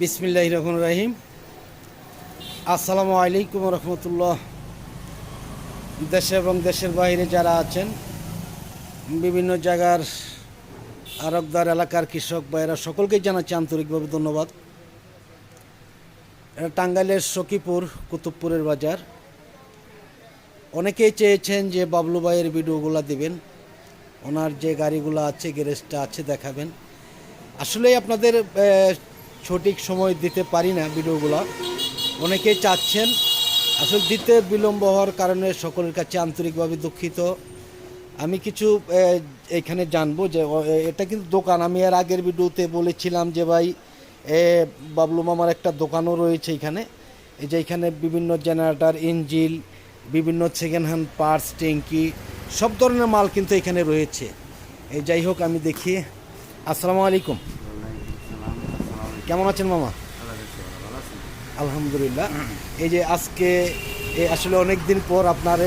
বিসমিল্লাহ রহমান রাহিম। আসসালামু আলাইকুম রহমতুল্লাহ। দেশে এবং দেশের বাইরে যারা আছেন, বিভিন্ন জায়গার আরবদার এলাকার কৃষক ভাইয়েরা, সকলকেই জানাচ্ছি আন্তরিকভাবে ধন্যবাদ। এটা টাঙ্গাইলের সখীপুর, কুতুবপুরের বাজার। অনেকেই চেয়েছেন যে বাবলু ভাইয়ের ভিডিওগুলো দেবেন। ওনার যে গাড়িগুলো আছে, গ্যারেজটা আছে, দেখাবেন। আসলে আপনাদের সঠিক সময় দিতে পারি না ভিডিওগুলো। অনেকেই চাচ্ছেন আসলে দিতে বিলম্ব হওয়ার কারণে সকলের কাছে আন্তরিকভাবে দুঃখিত। আমি কিছু এখানে জানব যে এটা কিন্তু দোকান। আমি এর আগের ভিডিওতে বলেছিলাম যে ভাই বাবলু মামার একটা দোকানও রয়েছে এখানে। এই যে এখানে বিভিন্ন জেনারেটর, ইঞ্জিল, বিভিন্ন সেকেন্ড হ্যান্ড পার্টস ট্যাঙ্কি, সব ধরনের মাল কিন্তু এখানে রয়েছে। এই যাই হোক, আমি দেখি। আসসালামু আলাইকুম। কেমন আছেন মামা? আলহামদুলিল্লাহ। এই যে আজকে আসলে অনেক দিন পর আপনার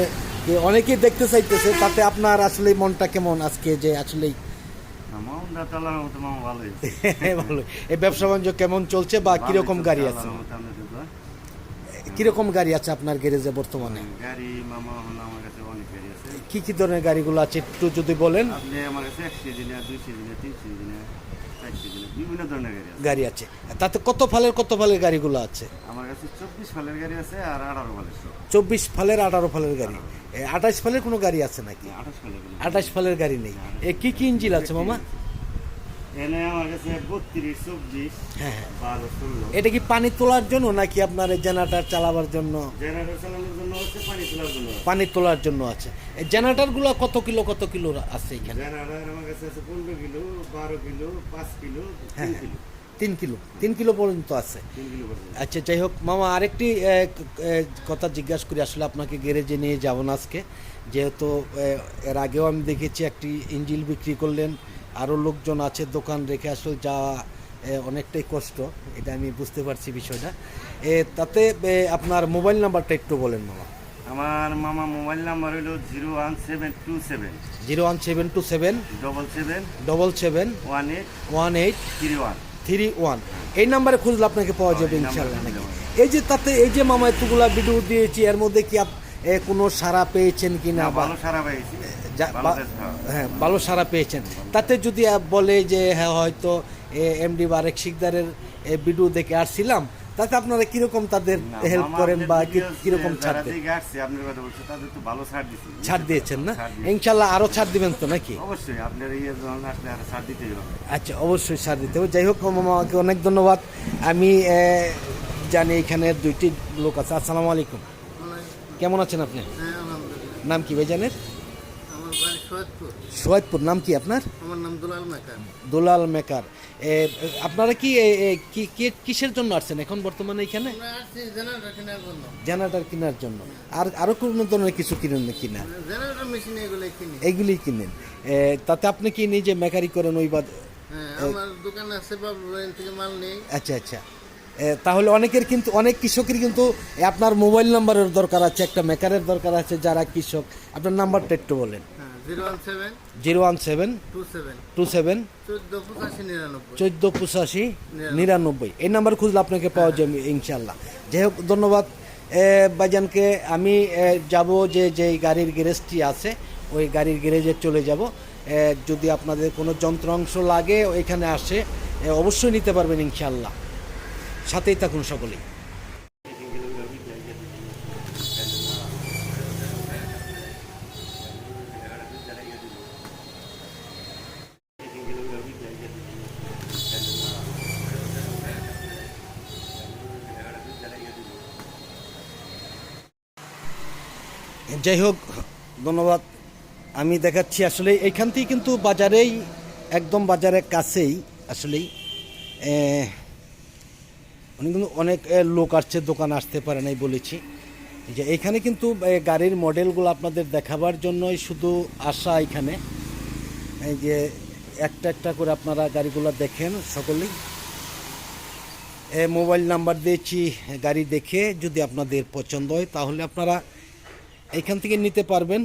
অনেকেই দেখতে চাইতেছে তাতে আপনার আসলে মনটা কেমন আজকে যে ভালোই ভালো। এই ব্যবসা বাণিজ্য কেমন চলছে বা কীরকম গাড়ি আছে? কীরকম গাড়ি আছে আপনার গ্যারেজে বর্তমানে? গাড়ি মামা আমার কাছে অনেক গাড়ি আছে। কি কি ধরনের গাড়িগুলো আছে একটু যদি বলেন? আপনি আমার কাছে এক কেজি নেয় দুই কেজি তিন চার বিভিন্ন ধরনের গাড়ি আছে। গাড়ি আছে। তাতে কত ফালের কত ফালের গাড়িগুলো আছে? আমার কাছে চব্বিশ ফালের গাড়ি আছে আর আঠারো ফালের চব্বিশ ফালের আঠারো ফালের গাড়ি। আঠাশ ফালের কোনো গাড়ি আছে নাকি? আঠাশ ফালের আঠাশ ফালের গাড়ি নেই। এ কি কি ইঞ্জিল আছে মামা? এনে আমার কাছে বত্রিশ চব্বিশ হ্যাঁ হ্যাঁ। বারো ষোলো। এটা কি পানি তোলার জন্য নাকি আপনার জেনারেটার চালাবার জন্য? জেনারেটর চালানোর জন্য হচ্ছে পানি তোলার জন্য। পানি তোলার জন্য আছে। এই জেনারেটারগুলো কত কিলো কত কিলো আছে এখানে? জেনারেটর আমার কাছে আছে পনেরো কিলো বারো কিলো পাঁচ কিলো তিন কিলো। তিন কিলো তিন কিলো পর্যন্ত আছে। আচ্ছা যাই হোক মামা আরেকটি কথা জিজ্ঞাসা করি আসলে আপনাকে গ্যারেজে নিয়ে যাব না আজকে। যেহেতু এর আগেও আমি দেখেছি একটি ইঞ্জিল বিক্রি করলেন। আরও লোকজন আছে দোকান রেখে আসলে যাওয়া অনেকটাই কষ্ট। এটা আমি বুঝতে পারছি বিষয়টা। এ, তাতে আপনার মোবাইল নাম্বারটা একটু বলেন মামা। আমার মামা মোবাইল নাম্বার হলো zero one seven two seven. Zero one seven two seven. Double seven. Double seven. One eight. One eight. Three one. Three one. এই নাম্বারে খুঁজলে আপনাকে পাওয়া যাবে এই ইনশাল্লাহ নাকি? এই যে তাতে এই যে মামা এতগুলা ভিডিও দিয়েছি এর মধ্যে কি আপ- কোনো সারা পেয়েছেন কিনা না ভালো সারা কাজ, হ্যাঁ। হ্যাঁ ভালো সারা পেয়েছেন। তাতে যদি বলে যে হ্যাঁ হয়তো এমডি বারেক শিকদারের ভিডিও দেখে আসছিলাম তাতে আপনারা কীরকম তাদের হেল্প করেন বা কীরকম ছাড় দেন? আপনার কথা বলছে, তাদের তো ভালো ছাড় দিয়েছেন না? ইনশাল্লাহ আরও ছাড় দিবেন তো নাকি? অবশ্যই আপনার ইয়ে যখন আসলে আরও ছাড় দিতেই হবে। আচ্ছা অবশ্যই ছাড় দিতে হবে। যাই হোক মামাকে অনেক ধন্যবাদ। আমি জানি এখানে দুইটি লোক আছে। আসসালামু আলাইকুম। কেমন আছেন আপনি? হ্যাঁ নাম কি আমার বাড়ি সৈয়দপুর। নাম কি আপনার? আমার নাম দুলাল মেকার। দুলাল মেকার। আপনারা কি কিসের জন্য আসছেন এখন বর্তমানে এখানে? জেনারেটর কেনার জন্য। আর আরও কোনো ধরনের কিছু কিনেন না? কিনা। এগুলো কিনেন। তাতে আপনি কি নিজে মেকারি করেন ওই বাদ হ্যাঁ আমার দোকানে আছে বাবু থেকে মাল নেই। আচ্ছা আচ্ছা। তাহলে অনেকের কিন্তু অনেক কৃষকের কিন্তু আপনার মোবাইল নাম্বারের দরকার আছে একটা মেকারের দরকার আছে যারা কৃষক। আপনার নাম্বারটা একটু বলেন। হ্যাঁ zero one seven two seven চোদ্দ পঁচাশি নিরানব্বই। এই নাম্বার খুঁজলে আপনাকে পাওয়া যাবে ইনশাল্লাহ যাই হোক ধন্যবাদ। এ, ভাইজানকে আমি যাব যে যে গাড়ির গ্যারেজটি আছে ওই গাড়ির গ্যারেজে চলে যাব। যদি আপনাদের কোনো যন্ত্রাংশ লাগে ওইখানে আসে অবশ্যই নিতে পারবেন ইনশাল্লাহ সাথেই থাকুন সকলেই। যাই হোক, ধন্যবাদ। আমি দেখাচ্ছি আসলে এইখান থেকে কিন্তু বাজারেই, একদম বাজারের কাছেই আসলেই অনেক কিন্তু অনেক লোক আসছে, দোকান আসতে পারে নাই বলেছি। যে এখানে কিন্তু গাড়ির মডেলগুলো আপনাদের দেখাবার জন্যই শুধু আসা এখানে। এই যে একটা একটা করে আপনারা গাড়িগুলো দেখেন সকলেই। মোবাইল নাম্বার দিয়েছি, গাড়ি দেখে যদি আপনাদের পছন্দ হয় তাহলে আপনারা এখান থেকে নিতে পারবেন।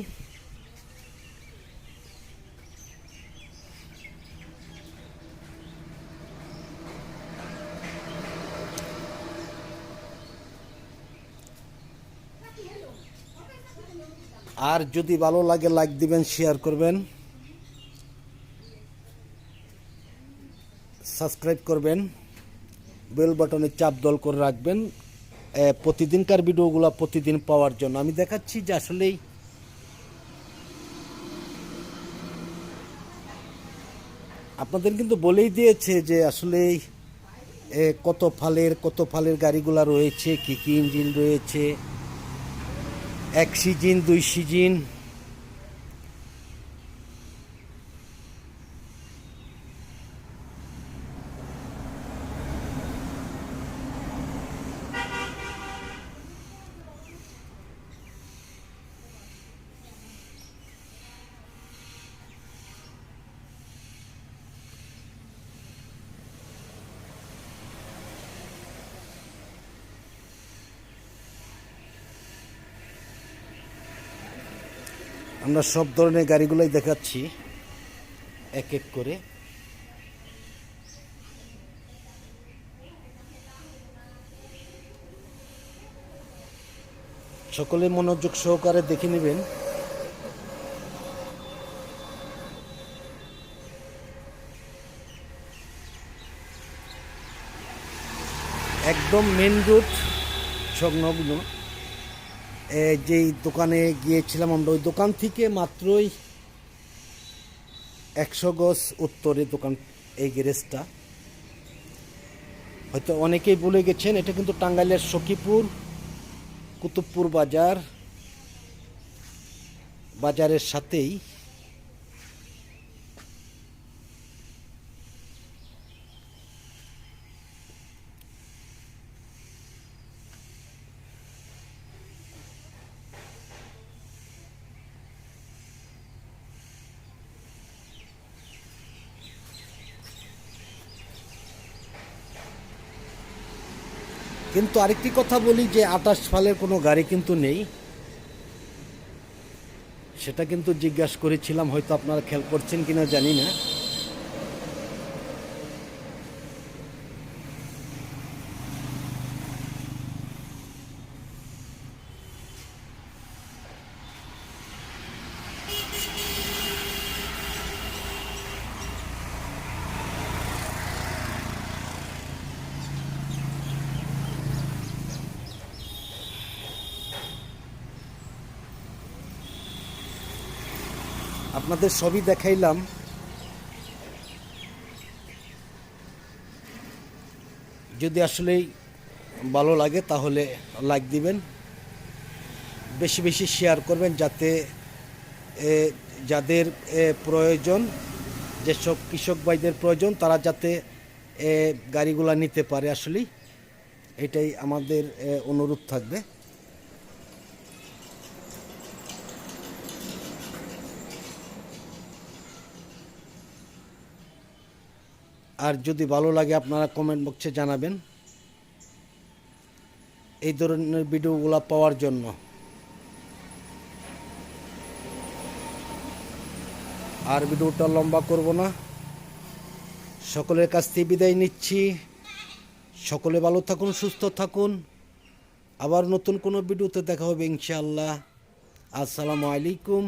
আর যদি ভালো লাগে লাইক দিবেন শেয়ার করবেন। সাবস্ক্রাইব করবেন। বেল বাটনে চাপ দল করে রাখবেন। প্রতিদিনকার ভিডিওগুলো প্রতিদিন পাওয়ার জন্য। আমি দেখাচ্ছি যে আসলেই আপনাদের কিন্তু বলেই দিয়েছে যে আসলেই এ, কত ফালের কত ফালের গাড়িগুলো রয়েছে কি কি ইঞ্জিন রয়েছে এক সিজিন দুই সিজিন। আমরা সব ধরনের গাড়িগুলোই দেখাচ্ছি। এক এক করে। সকলে মনোযোগ সহকারে দেখে নেবেন। একদম মেন রোড সংলগ্ন। যেই দোকানে গিয়েছিলাম আমরা, ওই দোকান থেকে মাত্রই একশো গজ উত্তরে দোকান, এই গ্যারেজটা। হয়তো অনেকেই বলে গেছেন, এটা কিন্তু টাঙ্গাইলের সখীপুর, কুতুবপুর বাজার, বাজারের সাথেই। কিন্তু আরেকটি কথা বলি যে আটাশ ফালের কোনো গাড়ি কিন্তু নেই। সেটা কিন্তু জিজ্ঞাসা করেছিলাম, হয়তো আপনারা খেয়াল করছেন কিনা জানি না। আপনাদের সবই দেখাইলাম। যদি আসলেই ভালো লাগে, তাহলে লাইক দিবেন। বেশি বেশি শেয়ার করবেন যাতে যাদের প্রয়োজন, যেসব কৃষক ভাইদের প্রয়োজন, তারা যাতে গাড়িগুলা নিতে পারে আসলেই। এটাই আমাদের অনুরোধ থাকবে। আর যদি ভালো লাগে আপনারা কমেন্ট বক্সে জানাবেন এই ধরনের ভিডিওগুলো পাওয়ার জন্য। আর ভিডিওটা লম্বা করব না। সকলের কাছ থেকে বিদায় নিচ্ছি। সকলে ভালো থাকুন, সুস্থ থাকুন। আবার নতুন কোনো ভিডিওতে দেখা হবে ইনশাআল্লাহ। আসসালামু আলাইকুম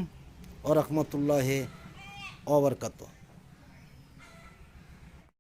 ও রহমতুল্লাহ ওবরকাত